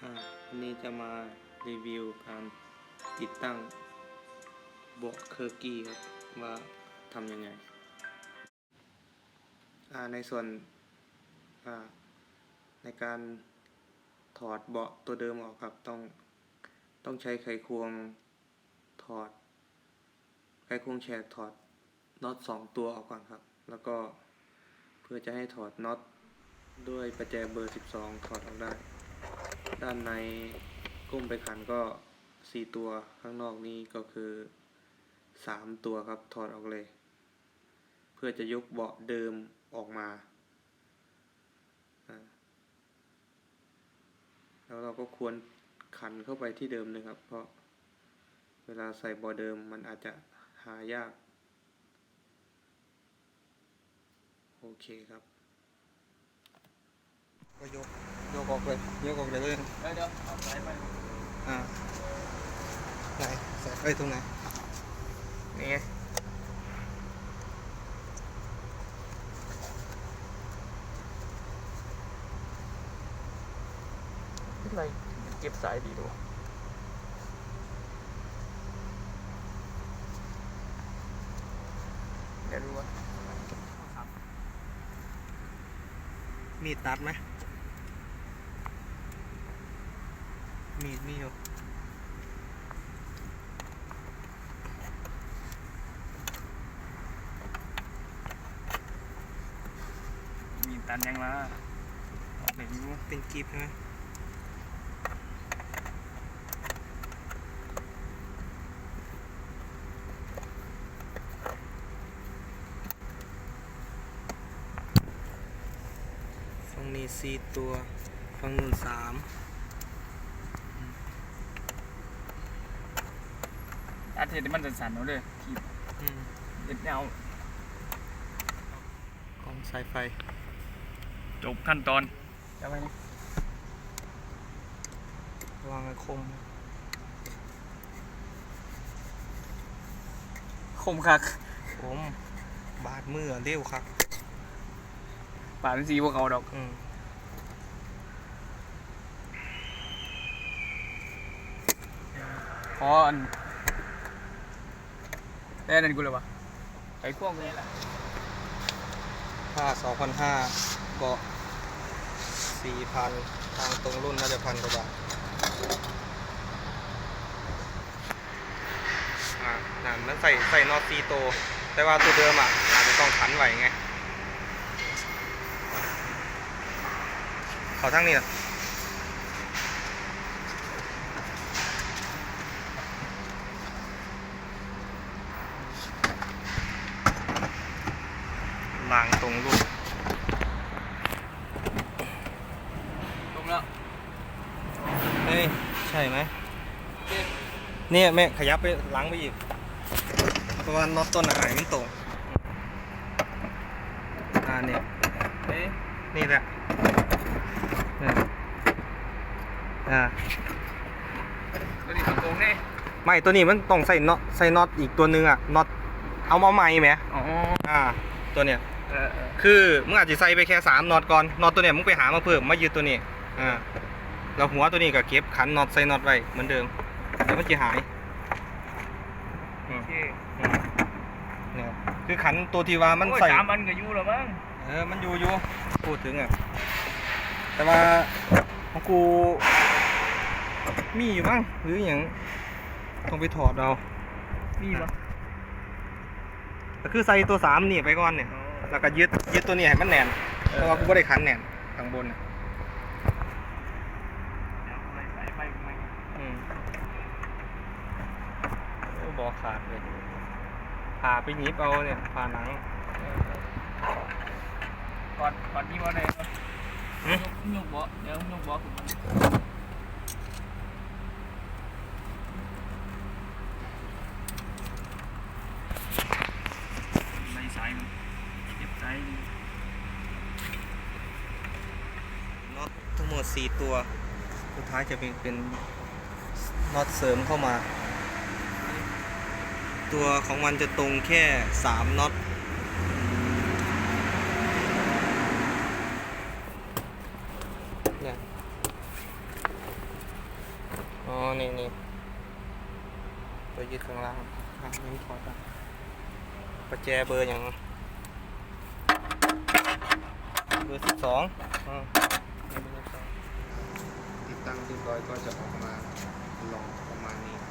วันนี้จะมารีวิวการติดตั้งเบาะเคอร์กี้ครับว่าทำยังไง ในส่วนในการถอดเบาะตัวเดิมออกครับต้องต้องใช้ไขควงถอด ไขควงแฉกถอดน็อตสองตัวออกก่อนครับ แล้วก็เพื่อจะให้ถอดน็อตด้วยประแจเบอร์ 12 ถอดออกได้ ด้านในกุ้มไปขันก็4ตัวข้างนอกนี้ก็คือ3ตัวครับถอดออกเลย เพื่อจะยกเบาะเดิมออกมาแล้วเราก็ควรขันเข้าไปที่เดิมเลยครับ เพราะเวลาใส่เบาเดิมมันอาจจะหายาก โอเคครับ ก็ยกยกออกเลยยกออกเลยเลยเดี๋ยวเดี๋ยวเอาสายไปอ่าไหนใส่ไปตรงไหนนี่ไงอะไรเก็บสายดีดูเดี๋ยวดูว่ามีดตัดไหม มีดมีอยู่มีตันยังละออกไปดูเป็นกิฟใช่ไหมฝั่งนี้สี่ตัวฝั่งนู้นสาม อาทิตย์มันจะสั่นเอาเลยทีบอืมเด็ดแนวกล้องสายไฟ จบขั้นตอนจะไปนี่วางไอ้คม คมคักผมบาดมือเร็วครับป่าเป็นสีพวกเขาดอกอืมขออัน ได้อันนั่นกูเลยวะไอ้พวกนี้แหละค่าสองพันห้าเบาะสี่พันทางตรงรุ่นน่าจะพันกว่าบาทอ่านั่นมันใส่ใส่นอตซีโตวแต่ว่าตัวเดิมอะอาจจะต้องขันไหวไง เขาทั้งนี้นะ ลางตรงรุ่นลงแล้วเอ้ยใช่ไหมเนี่ยแม่ขยับไปหล้างไปอีกเพราะว่าน็อตต้นอาหารมันตรงอ่าเนี่ยเอ๊ะนี่แหละเนี่ยอ่าตัวนี้ตรงๆนี่ไม่ตัวนี้มันต้องใส่น็อตใส่น็อตอีกตัวหนึงอะน็อตเอามาใหม่ไหมอ๋ออ่าตัวเนี้ย เออเออคือมึงอาจจะใส่ไปแค่สามน็อตก่อนน็อตตัวเนี้ยมึงไปหามาเพิ่มมายึดตัวนี้อ่าแล้วหัวตัวนี้ก็เก็บขันน็อตใส่น็อตไว้เหมือนเดิมเดี๋ยวมันจะหายอืมโอเคอืมเนี่ยคือขันตัวที่ว่ามันโอ้ยใส่ สามอันก็อยู่แล้วมั้งเออ มันอยู่อยู่พูดถึงอะ แต่ว่าของกู มีอยู่บ้างหรืออย่างต้องไปถอดเอามีปะก็คือใส่ตัวสามนี่ไปก่อนเนี่ย แล้วก็ยึดยึดตัวนี้ให้มันแน่นเพราะว่ากูไม่ได้ขันแน่นข้างบนน่ะไปไปไปไปอืมโอ้บอกขาดเลยผ่าไปหนีบเอาเนี่ยผ่าหนังก่อนก่อนที่ว่าไหนหึยกเบาะเดี๋ยวยกเบาะขึ้นมาใน มด 4 ตัว สุดท้ายจะเป็นเป็นน็อตเสริมเข้ามา ตัวของมันจะตรงแค่ 3น็อตเนี่ยอ๋อ นี่นี่ตัวยึดข้างล่างอ่งนี่ถอดอะประแจเบอร์อย่างเบอร์สิบสอง ตั้งเรียบร้อยก็จะออกมาลองประมาณนี้